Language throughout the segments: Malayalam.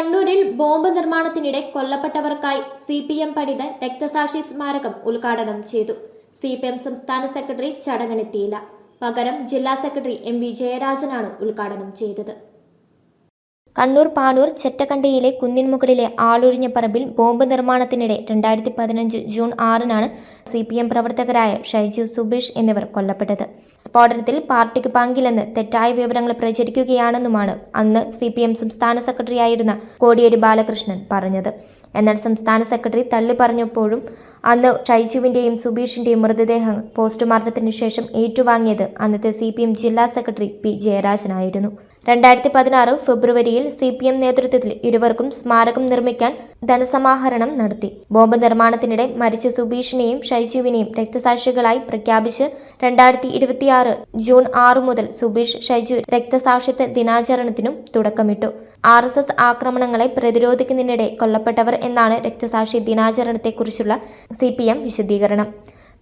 കണ്ണൂരിൽ ബോംബ് നിർമ്മാണത്തിനിടെ കൊല്ലപ്പെട്ടവർക്കായി സി പി എം പണിത് രക്തസാക്ഷി സ്മാരകം ഉദ്ഘാടനം ചെയ്തു. സി പി എം സംസ്ഥാന സെക്രട്ടറി ചടങ്ങിനെത്തിയില്ല. പകരം ജില്ലാ സെക്രട്ടറി എം വി ജയരാജനാണ് ഉദ്ഘാടനം ചെയ്തത്. കണ്ണൂർ പാനൂർ ചെറ്റക്കണ്ടിയിലെ കുന്നിൻമുകളിലെ ആളൊഴിഞ്ഞ പറമ്പിൽ ബോംബ് നിർമ്മാണത്തിനിടെ രണ്ടായിരത്തി പതിനഞ്ച് ജൂൺ ആറിനാണ് സി പി എം പ്രവർത്തകരായ ഷൈജു സുബീഷ് എന്നിവർ കൊല്ലപ്പെട്ടത്. സ്ഫോടനത്തിൽ പാർട്ടിക്ക് പങ്കില്ലെന്ന് തെറ്റായ വിവരങ്ങൾ പ്രചരിക്കുകയാണെന്നുമാണ് അന്ന് സി പി എം സംസ്ഥാന സെക്രട്ടറിയായിരുന്ന കോടിയേരി ബാലകൃഷ്ണൻ പറഞ്ഞത്. എന്നാൽ സംസ്ഥാന സെക്രട്ടറി തള്ളി പറഞ്ഞപ്പോഴും അന്ന് ഷൈജുവിന്റെയും സുബീഷിന്റെയും മൃതദേഹം പോസ്റ്റ്മോർട്ടത്തിന് ശേഷം ഏറ്റുവാങ്ങിയത് അന്നത്തെ സി ജില്ലാ സെക്രട്ടറി പി ജയരാജനായിരുന്നു. രണ്ടായിരത്തി പതിനാറ് ഫെബ്രുവരിയിൽ സി പി എം നേതൃത്വത്തിൽ ഇരുവർക്കും സ്മാരകം നിർമ്മിക്കാൻ ധനസമാഹരണം നടത്തി. ബോംബ് നിർമ്മാണത്തിനിടെ മരിച്ച സുബീഷിനെയും ഷൈജുവിനെയും രക്തസാക്ഷികളായി പ്രഖ്യാപിച്ച് രണ്ടായിരത്തി ഇരുപത്തിയാറ് ജൂൺ ആറ് മുതൽ സുബീഷ് ഷൈജു രക്തസാക്ഷിത്വ ദിനാചരണത്തിനും തുടക്കമിട്ടു. ആർ എസ് എസ് ആക്രമണങ്ങളെ പ്രതിരോധിക്കുന്നതിനിടെ കൊല്ലപ്പെട്ടവർ എന്നാണ് രക്തസാക്ഷി ദിനാചരണത്തെക്കുറിച്ചുള്ള സി പി എം വിശദീകരണം.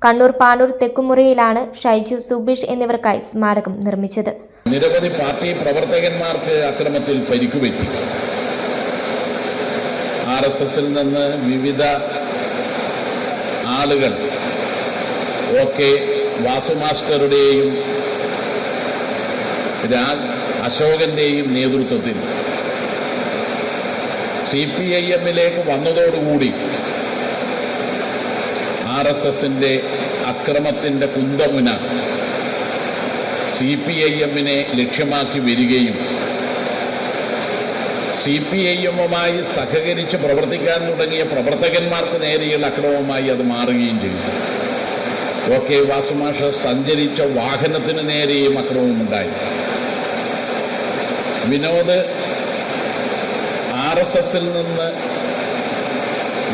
കണ്ണൂർ പാനൂർ തെക്കുമുറിയിലാണ് ഷൈജു സുബീഷ് എന്നിവർക്കായി സ്മാരകം നിർമ്മിച്ചത്. നിരവധി പാർട്ടി പ്രവർത്തകന്മാർക്ക് അക്രമത്തിൽ പരിക്കുപറ്റി. ആർ എസ് എസിൽ നിന്ന് വിവിധ ആളുകൾ ഒ കെ വാസുമാസ്റ്ററുടെയും രാജ് അശോകന്റെയും നേതൃത്വത്തിൽ സി പി ഐ എമ്മിലേക്ക് വന്നതോടുകൂടി ആർ എസ് എസിന്റെ അക്രമത്തിന്റെ കുന്തമുന സി പി ഐ എമ്മിനെ ലക്ഷ്യമാക്കി വരികയും സി പി ഐ എമ്മുമായി സഹകരിച്ച് പ്രവർത്തിക്കാൻ തുടങ്ങിയ പ്രവർത്തകന്മാർക്ക് നേരെയുള്ള അക്രമമായി അത് മാറുകയും ചെയ്തു. ഒ കെ വാസുമാഷ സഞ്ചരിച്ച വാഹനത്തിന് നേരെയും അക്രമമുണ്ടായി വിനോദ് ആർ എസ് എസിൽ നിന്ന്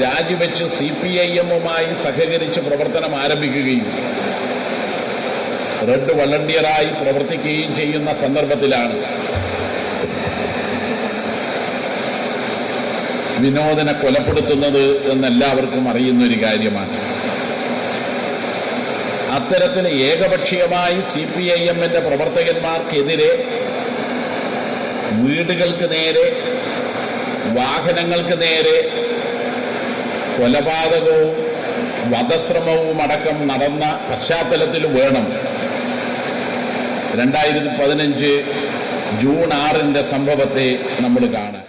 രാജിവെച്ച് സി പി ഐ എമ്മുമായി സഹകരിച്ച് പ്രവർത്തനം ആരംഭിക്കുകയും റെഡ് വളണ്ടിയറായി പ്രവർത്തിക്കുകയും ചെയ്യുന്ന സന്ദർഭത്തിലാണ്. വിനോദനെ കൊലപ്പെടുത്തുന്നത് എന്നെല്ലാവർക്കും അറിയുന്ന ഒരു കാര്യമാണ്. അത്തരത്തിൽ ഏകപക്ഷീയമായി സി പി ഐ എമ്മിന്റെ പ്രവർത്തകന്മാർക്കെതിരെ വീടുകൾക്ക് നേരെ വാഹനങ്ങൾക്ക് നേരെ കൊലപാതകവും വധശ്രമവും അടക്കം നടന്ന പശ്ചാത്തലത്തിൽ വേണം. രണ്ടായിരത്തി പതിനഞ്ച് ജൂൺ ആറിന്റെ സംഭവത്തെ നമ്മൾ കാണാൻ